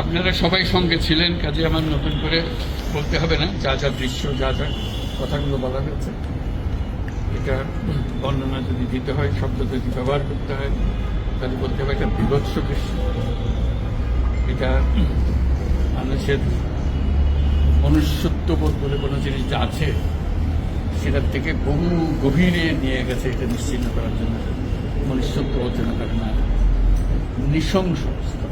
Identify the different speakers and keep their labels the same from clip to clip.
Speaker 1: আপনারা সবাই সঙ্গে ছিলেন, কাজে আমার নতুন করে বলতে হবে না, যা যা দৃশ্য, যা যা কথাগুলো বলা হয়েছে। এটা বর্ণনা যদি দিতে হয়, শব্দ যদি ব্যবহার করতে হয়, তাহলে বলতে হবে একটা বিভৎস দৃশ্য। এটা মানুষের মনুষ্যত্ববোধ বলে কোনো জিনিস আছে, সেটার থেকে বহু গভীরে নিয়ে গেছে, এটা নিশ্চিন্ন করার জন্য। মনুষ্যত্ব অর্জন করে না নৃশংস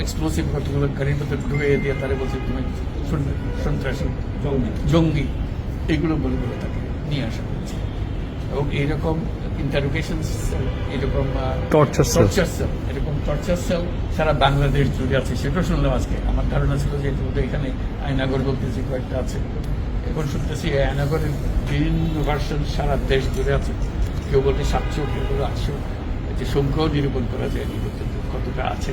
Speaker 1: এক্সপ্লোসিভ কতগুলো গাড়ির মধ্যে ঢুকে দিয়ে তারা বলছে তুমি সন- সন্ত্রাসী জঙ্গি। এগুলো বলে বলে তাকে নিয়ে আসা হয়েছে। এবং এইরকম ইন্টারোগেশন
Speaker 2: সেল এরকম.
Speaker 1: টর্চার সেল এরকম টর্চার সেল সারা বাংলাদেশ জুড়ে আছে। সেটাও শুনলাম আজকে। আমার ধারণা ছিল যে এটা এখানে আয়নাগর বলতে যে কয়েকটা আছে। এখন শুনতেছি আয়নাগরের বিভিন্ন ভার্সন সারা দেশ জুড়ে আছে। কেউ বলতে সাতশো কেউ বলে আটশো। যে সংখ্যাও নিরূপণ করা যায় কতটা আছে।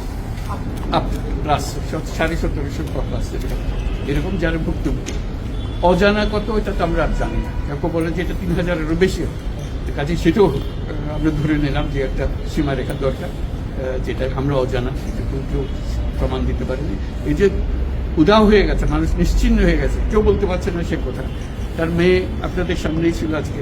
Speaker 1: প্লাস সাড়ে এরকম। যারা ভুক্তভোগী। অজানা কত তো আমরা আর জানি না। কেউ বলে যে এটা তিন হাজারেরও বেশি হবে কাজে সেটাও আমরা ধরে নিলাম যে একটা দরকার যেটা আমরা অজানা, সেটা কেউ প্রমাণ দিতে পারেনি। এই যে উদাও হয়ে গেছে, মানুষ নিশ্চিন্ন হয়ে গেছে, কেউ বলতে পারছে না সে কোথায় তার মেয়ে আপনাদের সামনেই ছিল আজকে।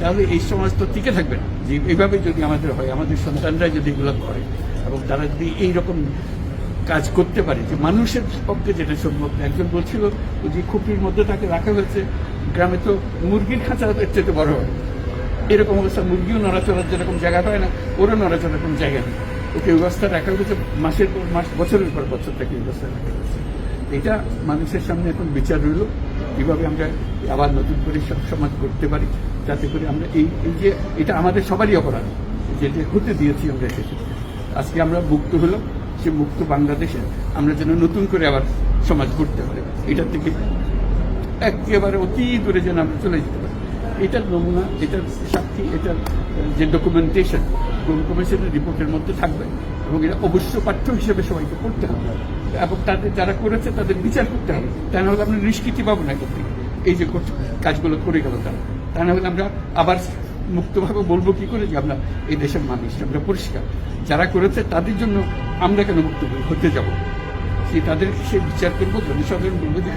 Speaker 1: তাহলে এই সমাজ তো টিকে থাকবে না। যে এইভাবে যদি আমাদের হয়, আমাদের সন্তানরা যদি এগুলো করে, এবং তারা যদি এইরকম কাজ করতে পারে, যে মানুষের পক্ষে যেটা সম্ভব। একজন বলছিল যে খুপির মধ্যে তাকে রাখা হয়েছে, গ্রামে তো মুরগির খাঁচা চেয়ে বড় হয়। এরকম অবস্থা, মুরগিও নড়াচড়ার যেরকম জায়গা হয় না, ওরও নড়াচড়ার কোনো জায়গা নেই। ওকে এই অবস্থা রাখা হয়েছে, মাসের পর মাস, বছরের পর বছর থেকে এই অবস্থা রাখা হয়েছে। এটা মানুষের সামনে এখন বিচার রইল। কীভাবে আমরা আবার নতুন করে সব সমাজ করতে পারি। যাতে করে আমরা এই এই যে এটা আমাদের সবারই অপরাধ যেটা হতে দিয়েছি আমরা এসেছি। আজকে আমরা মুক্ত হলাম, সে মুক্ত বাংলাদেশে আমরা যেন নতুন করে আবার সমাজ করতে পারি। এটার থেকে একেবারে অতি দূরে যেন আমরা চলে যেতে পারি। এটার নমুনা, এটার সাক্ষী, এটার যে ডকুমেন্টেশন কোন কমিশনের রিপোর্টের মধ্যে থাকবে, এবং এটা অবশ্য পাঠ্য হিসেবে সবাইকে পড়তে হবে। এবং তাদের যারা করেছে, তাদের বিচার করতে হবে। তা না হলে আমরা নিষ্কৃতি পাবো না এখান এই যে কাজগুলো করে গেল তারা। তা না হলে আমরা আবার মুক্তভাবে বলব কি করে যে আমরা এই দেশের মানুষ, আমরা পরিষ্কার। যারা করেছে তাদের জন্য আমরা কেন মুক্ত হতে যাব? সে তাদের সে বিচার করব, জনসাধারণ বলব যে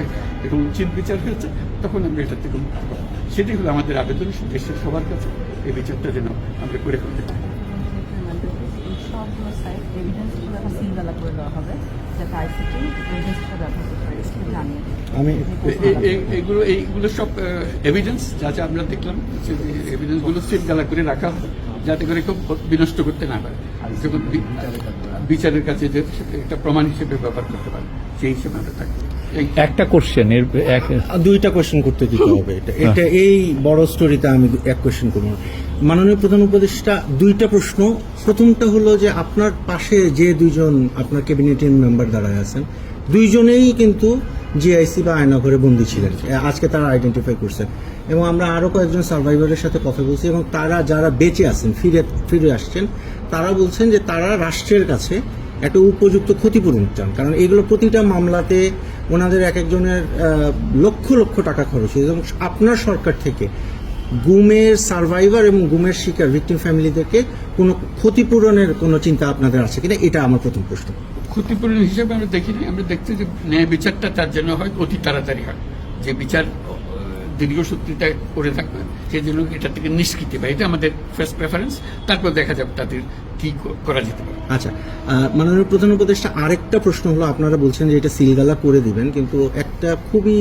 Speaker 1: এরকম উচিত বিচার হয়েছে, তখন আমরা এটার থেকে মুক্ত পাবো সেটি হলো আমাদের আবেদন দেশের সবার কাছে এই বিচারটা যেন আমরা করে করতে পারি।
Speaker 3: সব
Speaker 2: এভিডেন্স হিসেবে একটা সিল করে দেওয়া হবে যাতে আইসিটি এভিডেন্স হিসেবে ব্যবহার করতে পারে সেটা জানিয়ে
Speaker 3: আমি
Speaker 1: এগুলো এইগুলো সব এভিডেন্স যা যা আমরা দেখলাম এভিডেন্সগুলো সিল গালা করে রাখা হবে যাতে করে খুব বিনষ্ট করতে না পারে। বিচারের কাছে যে একটা প্রমাণ হিসেবে ব্যবহার করতে পারে সেই হিসেবে আমরা থাকি।
Speaker 4: একটা কোশ্চেন এর এক
Speaker 3: দুইটা কোশ্চেন করতে দিতে হবে এটা। এটা এই বড় স্টোরিতে আমি এক কোশ্চেন করব। মাননীয় প্রধান উপদেষ্টা দুইটা প্রশ্ন। প্রথমটা হলো যে আপনার পাশে যে দুজন আপনার ক্যাবিনেটের মেম্বার দাঁড়ায় আছেন দুইজনেই কিন্তু জিআইসি বা আয়নাঘরে বন্দী ছিলেন। আজকে তারা আইডেন্টিফাই করছেন এবং আমরা আরও কয়েকজন সার্ভাইভারের সাথে কথা বলছি এবং তারা যারা বেঁচে আছেন, ফিরে ফিরে আসছেন, তারা বলছেন যে তারা রাষ্ট্রের কাছে একটা উপযুক্ত ক্ষতিপূরণ চান। কারণ এগুলো প্রতিটা মামলাতে ওনাদের এক একজনের লক্ষ লক্ষ টাকা খরচ হয়েছে। এবং আপনার সরকার থেকে গুমের সার্ভাইভার এবং গুমের শিকার ভিকটিম ফ্যামিলিদেরকে কোনো ক্ষতিপূরণের কোনো চিন্তা আপনাদের আছে কিনা? এটা আমার প্রথম প্রশ্ন।
Speaker 1: ক্ষতিপূরণ হিসেবে আমরা দেখিনি, আমরা দেখছি যে ন্যায় বিচারটা তার জন্য হয়, অতি তাড়াতাড়ি হয়। যে বিচার দীর্ঘসূত্রিতা করে থাকবে, সেই জন্য এটা থেকে নিষ্কৃতি পায়। এটা আমাদের ফার্স্ট প্রেফারেন্স তারপর দেখা যাবে তাদের কি করা যেতে পারে।
Speaker 3: আচ্ছা মাননীয় প্রধান উপদেষ্টা, আরেকটা প্রশ্ন হলো, আপনারা বলছেন যে এটা সিলগালা করে দিবেন, কিন্তু একটা খুবই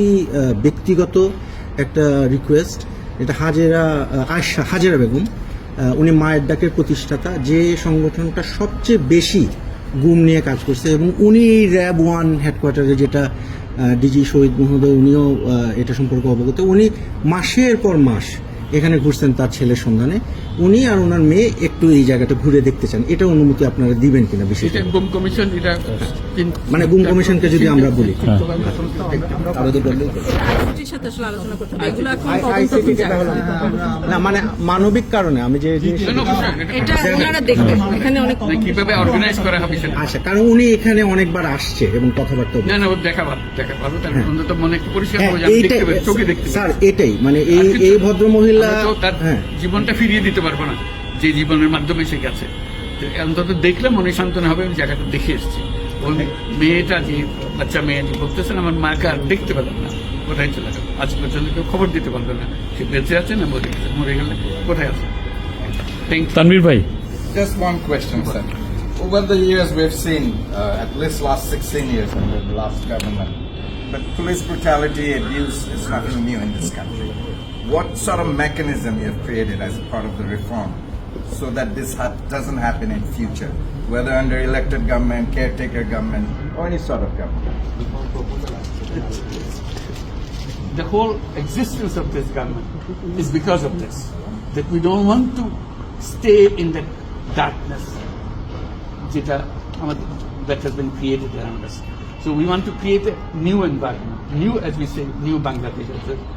Speaker 3: ব্যক্তিগত একটা রিকোয়েস্ট এটা হাজেরা আয়শা, হাজেরা বেগম উনি মায়ের ডাকের প্রতিষ্ঠাতা, যে সংগঠনটা সবচেয়ে বেশি গুম নিয়ে কাজ করছে এবং উনি র্যাব ওয়ান হেডকোয়ার্টারে যেটা ডিজি শহীদ মহোদয়, উনিও এটা সম্পর্কে অবগত। উনি মাসের পর মাস এখানে ঘুরছেন তার ছেলের সন্ধানে। উনি আর ওনার মেয়ে একটু এই জায়গাটা ঘুরে দেখতে চান। এটা অনুমতি আপনারা দিবেন কিনা বিশেষ
Speaker 1: এটা গুম কমিশন এটা
Speaker 3: মানে গুম কমিশনকে যদি আমরা বলি।
Speaker 2: তদন্ত
Speaker 3: না মানে মানবিক কারণে আমি যে আচ্ছা কারণ উনি এখানে অনেকবার আসছে এবং কথাবার্তা
Speaker 1: না না দেখা ভালো দেখা ভালো মনে একটু পরিষ্কার
Speaker 3: হ্যাঁ,
Speaker 1: হবে যে আমি
Speaker 3: এইটাই
Speaker 1: দেখতে পাই চোখে দেখতে পাই।
Speaker 3: স্যার এটাই মানে এই এই ভদ্র মহিলা হ্যাঁ।
Speaker 1: জীবনটা ফিরিয়ে দিতে পারব না। যে জীবনের মাধ্যমে সে গেছে। অন্তত দেখলে মনে সান্ত্বনা হবে আমি জায়গাটা দেখে এসেছি। ওই মেয়েটা যে বাচ্চা মেয়ে যে বলতেছেন আমার মাকে আর দেখতে পেলাম না। কোথায় চলে গেল? আজ পর্যন্ত কেউ খবর দিতে পারল না। সে বেঁচে আছে না মরে গেছে? মরে গেলে কোথায় আছে? থ্যাংক
Speaker 4: তানভীর ভাই।
Speaker 5: Just one question, sir. Over the years, we've seen, uh, at least last 16 years under the last government, but police brutality, abuse is nothing new in this country. what sort of mechanism you've created as part of the reform so that this ha doesn't happen in future, whether under elected government, caretaker government, or any sort of government.
Speaker 1: The whole existence of this government is because of this, that we don't want to stay in that darkness that uh, has been created around us. So we want to create a new environment, new, as we say, new Bangladesh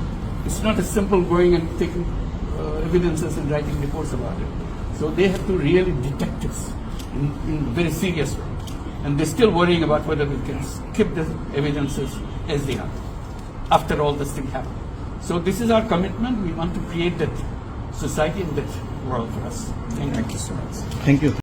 Speaker 1: It's not as simple going and taking uh, evidences and writing reports about it. So they have to really detect us in, in a very serious way. And they're still worrying about whether we can keep the evidences as they are after all this thing happened. So this is our commitment. We want to create that society and that world for us. Thank,
Speaker 5: Thank you. you so much.
Speaker 3: Thank you.